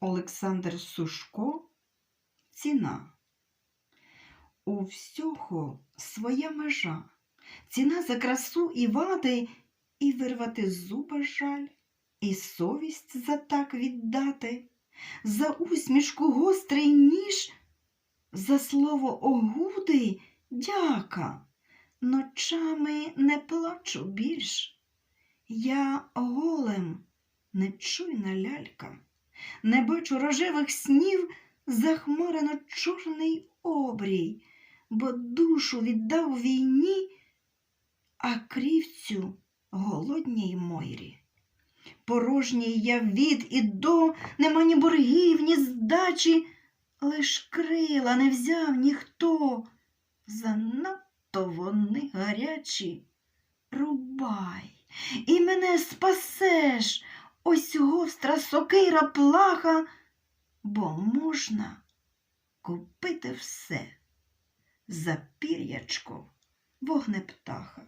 Олександр Сушко Ціна. У всього своя межа. Ціна за красу і вади, і вирвати зуба жаль, і совість за так віддати, за усмішку гострий ніж, за слово огуди дяка. Ночами не плачу більш. Я голем, нечуйна лялька, не бачу рожевих снів, захмарено чорний обрій, бо душу віддав війні, а крівцю голодній мойрі. Порожній я від і до, нема ні боргів, ні здачі, лиш крила не взяв ніхто. Занадто вони гарячі. Рубай, і мене спасеш, ось гостра сокира плаха, бо можна купити все за пір'ячко вогнептаха.